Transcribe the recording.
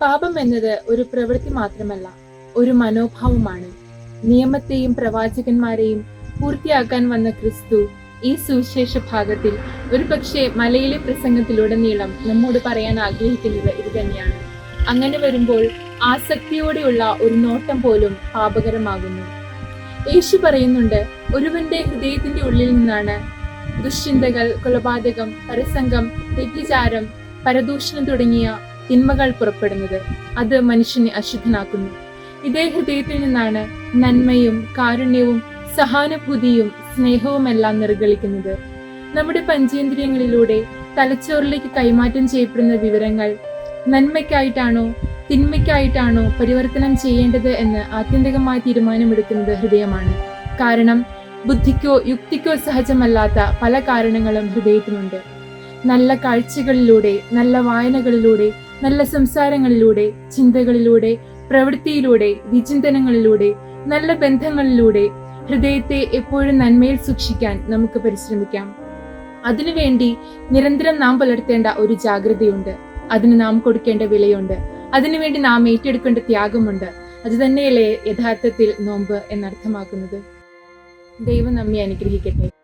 പാപം എന്നത് ഒരു പ്രവൃത്തി മാത്രമല്ല ഒരു മനോഭാവമാണ്. നിയമത്തെയും പ്രവാചകന്മാരെയും പൂർത്തിയാക്കാൻ വന്ന ക്രിസ്തു ഈ സുവിശേഷ ഭാഗത്തിൽ ഒരു പക്ഷേ മലയിലെ പ്രസംഗത്തിലുടനീളം നമ്മോട് പറയാൻ ആഗ്രഹിക്കുന്നത് ഇത് തന്നെയാണ്. അങ്ങനെ വരുമ്പോൾ ആസക്തിയോടെയുള്ള ഒരു നോട്ടം പോലും പാപകരമാകുന്നു. യേശു പറയുന്നുണ്ട് ഒരുവന്റെ ഹൃദയത്തിന്റെ ഉള്ളിൽ നിന്നാണ് ദുശ്ചിന്തകൾ കൊലപാതകം പരസംഗം തെറ്റിചാരം പരദൂഷണം തുടങ്ങിയ തിന്മകൾ പുറപ്പെടുന്നത്. അത് മനുഷ്യനെ അശുദ്ധനാക്കുന്നു. ഇതേ ഹൃദയത്തിൽ നിന്നാണ് നന്മയും കാരുണ്യവും സഹാനുഭൂതിയും സ്നേഹവുമെല്ലാം നിർഗളിക്കുന്നത്. നമ്മുടെ പഞ്ചേന്ദ്രിയങ്ങളിലൂടെ തലച്ചോറിലേക്ക് കൈമാറ്റം ചെയ്യപ്പെടുന്ന വിവരങ്ങൾ നന്മയ്ക്കായിട്ടാണോ തിന്മയ്ക്കായിട്ടാണോ പരിവർത്തനം ചെയ്യേണ്ടത് എന്ന് ആത്യന്തികമായ തീരുമാനമെടുക്കുന്നത് ഹൃദയമാണ്. കാരണം ബുദ്ധിക്കോ യുക്തിക്കോ സഹജമല്ലാത്ത പല കാരണങ്ങളും ഹൃദയത്തിനുണ്ട്. നല്ല കാഴ്ചകളിലൂടെ നല്ല വായനകളിലൂടെ നല്ല സംസാരങ്ങളിലൂടെ ചിന്തകളിലൂടെ പ്രവൃത്തിയിലൂടെ വിചിന്തനങ്ങളിലൂടെ നല്ല ബന്ധങ്ങളിലൂടെ ഹൃദയത്തെ എപ്പോഴും നന്മയിൽ സൂക്ഷിക്കാൻ നമുക്ക് പരിശ്രമിക്കാം. അതിനുവേണ്ടി നിരന്തരം നാം പുലർത്തേണ്ട ഒരു ജാഗ്രതയുണ്ട്. അതിന് നാം കൊടുക്കേണ്ട വിലയുണ്ട്. അതിനുവേണ്ടി നാം ഏറ്റെടുക്കേണ്ട ത്യാഗമുണ്ട്. അത് തന്നെയല്ലേ യഥാർത്ഥത്തിൽ നോമ്പ് എന്നർത്ഥമാക്കുന്നത്. ദൈവം നമ്മെ അനുഗ്രഹിക്കട്ടെ.